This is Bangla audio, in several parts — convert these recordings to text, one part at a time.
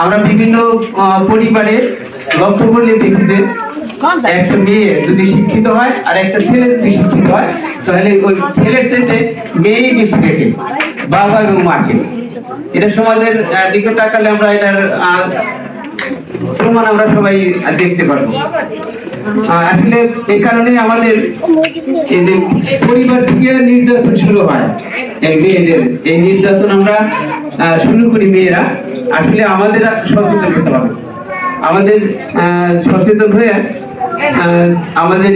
আমরা বিভিন্ন পরিবারে লক্ষ্য করলে দেখি যে একটা মেয়ে যদি শিক্ষিত হয় আর একটা ছেলে যদি শিক্ষিত হয় তাহলে ওই ছেলের সাথে মেয়ে বেশি দেখে বাবা এবং মাকে। এটা সমাজের দিকে তাকালে আমরা এটার প্রমাণ আমরা সবাই দেখতে পারব। আসলে এই কারণে আমাদের এই যে পরিবার থেকে নির্যাতন শুরু হয় এই মেয়েদের। এই নির্যাতন আমরা শুরু করি মেয়েরা। আসলে আমাদের সচেতন হতে হবে। আমাদের সচেতন হয়ে আমাদের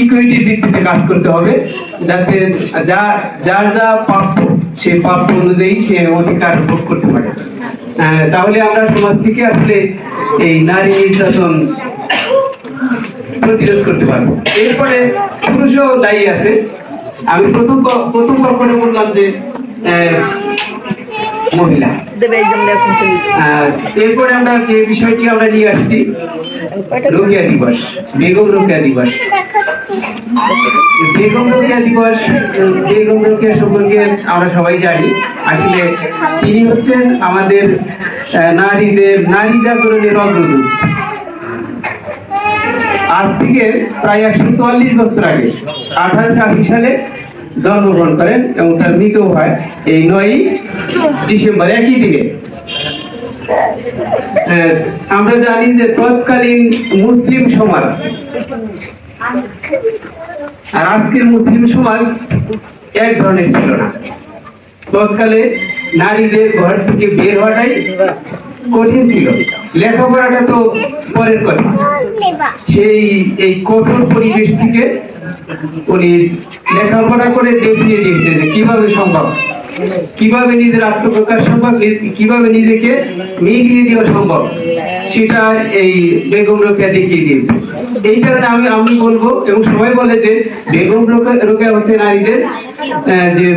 ইকুইটির ভিত্তিতে কাজ করতে হবে। যাতে যা, যার যা প্রাপ্য সে প্রাপ্য অনুযায়ী সে অধিকার ভোগ করতে পারে। তাহলে আমরা সমাজ থেকে আসলে এই নারী নির্যাতন প্রতিরোধ করতে পারব। এরপরে পুরুষও দায়ী আছে। আমি প্রথম প্রথম কল্পনা বললাম যে মহিলা এরপরে আমরা যে বিষয়টি আমরা নিয়ে আসছি। রোকিয়া দিবস, বেগম রোকিয়া দিবস। বেগম রোকিয়া দিবস, বেগম রোকিয়া সম্পর্কে আমরা সবাই জানি। আসলে তিনি হচ্ছেন আমাদের নারীদের, নারী জাগরণের অগ্রদূত। আজ থেকে প্রায় একশো চুয়াল্লিশ বছর আগে, আঠারোশো আশি সালে জন্মগ্রহণ করেন এবং তার মৃত্যু হয় এই নয় ডিসেম্বর, একই দিনে। আমরা জানি যে তৎকালীন মুসলিম সমাজ আর আজকের মুসলিম সমাজ এক ধরনের ছিল না। তৎকালে নারীদের ঘর থেকে বের হওয়াটাই কঠিন ছিল। লেখাপড়াটা তো পরের কথা। সেই এই কঠোর পরিবেশ থেকে উনি লেখাপড়া করে দেখিয়ে দিয়েছে যে কীভাবে সম্ভব। কীভাবে নিজের আত্মপ্রকাশ সম্ভব কীভাবে নিজেকে মিলিয়ে দেওয়া সম্ভব। সেটা এই বেগম রোকেয়া দেখিয়ে দিয়েছে? এই কারণে আমি আমি বলব, এবং সবাই বলে যে বেগম রোকেয়া হচ্ছে নারীদের যে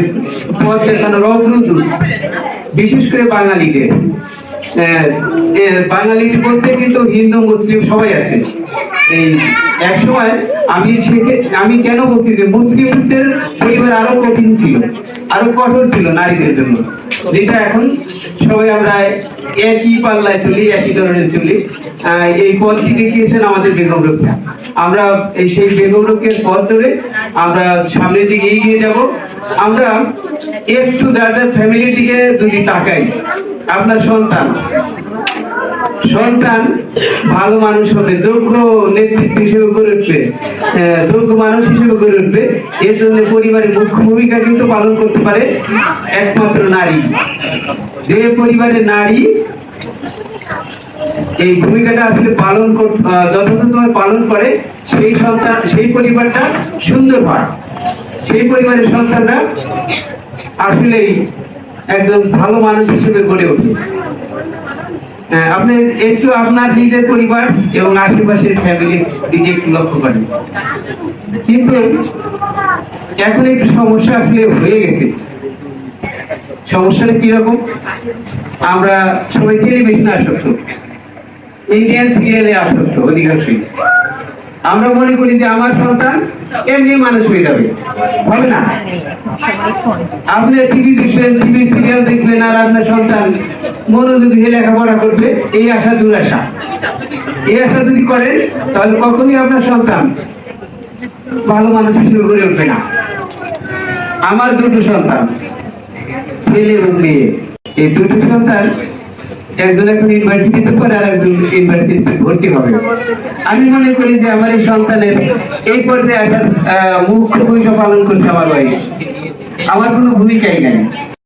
পথ দেখানোর অগ্রদূত বিশেষ করে বাঙালিদের। বাঙালির মধ্যে কিন্তু হিন্দু, মুসলিম সবাই আছে। এই এক সময় আমি আমি কেন বলছি যে মুসলিমদের পরিবার আরও কঠিন ছিল, আরও কঠোর ছিল নারীদের জন্য। যেটা এখন সবাই আমরা একই পাল্লায় চলি, একই ধরনের চলি। এই পথটি দেখিয়েছেন আমাদের বেগম রক্ষা আমরা এই সেই বেগম রক্ষের পথ ধরে আমরা সামনের দিকে এগিয়ে যাব। আমরা একটু যার ফ্যামিলির দিকে যদি তাকাই আপনার সন্তান? সন্তান ভালো মানুষ হবে যোগ্য নেতৃত্ব হিসেবে গড়ে উঠবে যোগ্য মানুষ হিসেবে গড়ে উঠবে, এর জন্য পরিবারের মুখ্য ভূমিকা কিন্তু পালন করতে পারে একমাত্র নারী। যে পরিবারের নারী এই ভূমিকাটা আসলে পালন যথাযথভাবে পালন করে, সেই সন্তান, সেই পরিবারটা সুন্দর হয়। সেই পরিবারের সন্তানরা আসলেই একজন ভালো মানুষ হিসেবে গড়ে ওঠে। হ্যাঁ, আপনি একটু আপনার নিজের পরিবার এবং আশেপাশের দিকে একটু লক্ষ্য করেন। কিন্তু এখন একটু সমস্যা আসলে হয়ে গেছে। সমস্যাটা কীরকম? আমরা সবাই টেলিভিশন আসক্ত। ইন্ডিয়ান সিরিয়ালে আসক্ত অধিকাংশই। আমরা মনে করি যে আমার সন্তান এমনি মানুষ হয়ে যাবে। হবে না? আপনি টিভি দেখবেন টিভি সিরিয়াল দেখবেন আর আপনার সন্তান মনোযোগ দিয়ে লেখাপড়া করবে, এই আশা দুরাশা। এই আশা যদি করেন, তাহলে কখনই আপনার সন্তান ভালো মানুষ হিসেবে গড়ে উঠবে না। আমার দুটো সন্তান, ছেলে এবং মেয়ে। এই দুটো সন্তান একজন এখন ইউনিভার্সিটিতে পড়ে আর একজন ইউনিভার্সিটিতে ভর্তি হবে। আমি মনে করি যে আমার এই সন্তানের এই পর্যায়ে আসার মুখ্য ভূমিকা পালন করছে আমার ওয়াইফ আমার কোনো ভূমিকাই নাই।